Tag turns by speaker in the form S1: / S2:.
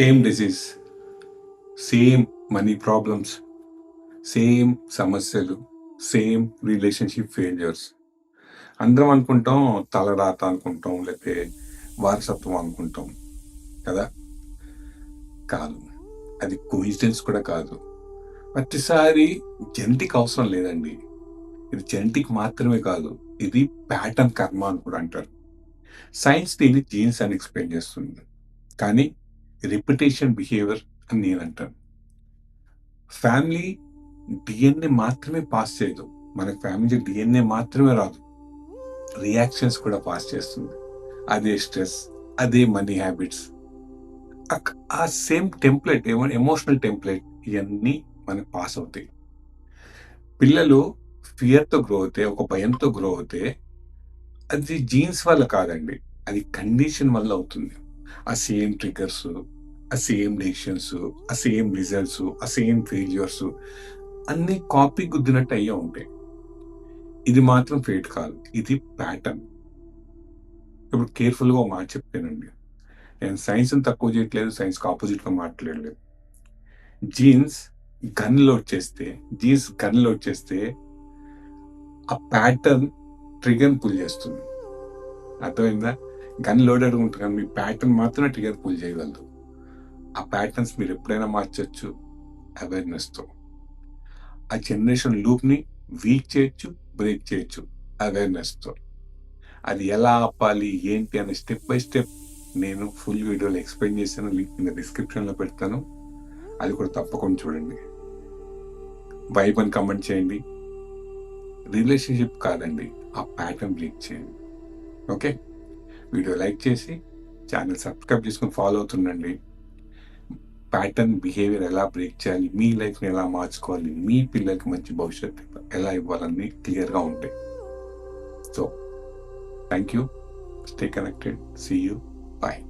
S1: Same disease same money problems same సమస్యలు same relationship failures అందరం అనుకుంటాం తలరాత అనుకుంటాం లేకపోతే వారసత్వం అనుకుంటాం కదా? కాదు. అది కోయిన్సిడెన్స్ కూడా కాదు. ప్రతిసారి జెనటిక్ అవసరం లేదండి. ఇది జెనటిక్ మాత్రమే కాదు. ఇది ప్యాటర్న్ కర్మ అని కూడా అంటారు. సైన్స్ దీన్ని జీన్స్ అని ఎక్స్ప్లెయిన్ చేస్తుంది. కానీ రిపిటేషన్ బిహేవియర్ అని నేను అంటాను. ఫ్యామిలీ డిఎన్ఏ మాత్రమే పాస్ చేయదు. మన ఫ్యామిలీ డిఎన్ఏ మాత్రమే రాదు. రియాక్షన్స్ కూడా పాస్ చేస్తుంది. అదే స్ట్రెస్ అదే మనీ హ్యాబిట్స్ ఆ సేమ్ టెంప్లెట్ ఎమోషనల్ టెంప్లెట్ ఇవన్నీ మనకు పాస్ అవుతాయి. పిల్లలు ఫియర్తో గ్రో అవుతే ఒక భయంతో గ్రో అవుతే అది జీన్స్ వల్ల కాదండి. అది కండిషన్ వల్ల అవుతుంది. ఆ సేమ్ ట్రిగర్స్ ఆ సేమ్ డెసిషన్స్ ఆ సేమ్ రిజల్ట్స్ ఆ సేమ్ ఫెయిల్యూర్స్ అన్ని కాపీ గుద్దినట్టు అయ్యే ఉంటాయి. ఇది మాత్రం ఫేట్ కాదు. ఇది ప్యాటర్న్ ఇప్పుడు కేర్ఫుల్గా మాట చెప్పానండి నేను సైన్స్ తక్కువ చేయట్లేదు సైన్స్కి ఆపోజిట్గా మాట్లాడలేదు. జీన్స్ గన్ లోడ్ చేస్తే జీన్స్ గన్ లోడ్ చేస్తే ఆ ప్యాటర్న్ ట్రిగర్ పుల్ చేస్తుంది. అర్థమైందా? గన్ లోడెడ్ ఉంటుంది కానీ మీ ప్యాటర్న్ మాత్రమే ట్రిగర్ పుల్ చేయగలదు. ఆ ప్యాటర్న్స్ మీరు ఎప్పుడైనా మార్చచ్చు అవేర్నెస్తో. ఆ జనరేషన్ లూప్ని వీక్ చేయొచ్చు బ్రేక్ చేయొచ్చు అవేర్నెస్తో. అది ఎలా ఆపాలి ఏంటి అని స్టెప్ బై స్టెప్ నేను ఫుల్ వీడియోలో ఎక్స్ప్లెయిన్ చేశాను లింక్ కింద డిస్క్రిప్షన్లో పెడతాను. అది కూడా తప్పకుండా చూడండి. వైబ్ అని కమెంట్ చేయండి. రిలేషన్షిప్ కాదండి ఆ ప్యాటర్న్ బ్రేక్ చేయండి. ఓకే? వీడియో లైక్ చేసి ఛానల్ సబ్స్క్రైబ్ చేసుకుని ఫాలో అవుతుండండి. ప్యాటర్న్ బిహేవియర్ ఎలా బ్రేక్ చేయాలి మీ లైఫ్ని ఎలా మార్చుకోవాలి మీ పిల్లలకి మంచి భవిష్యత్తు ఎలా ఇవ్వాలని క్లియర్గా ఉంటాయి. So thank you stay connected see you bye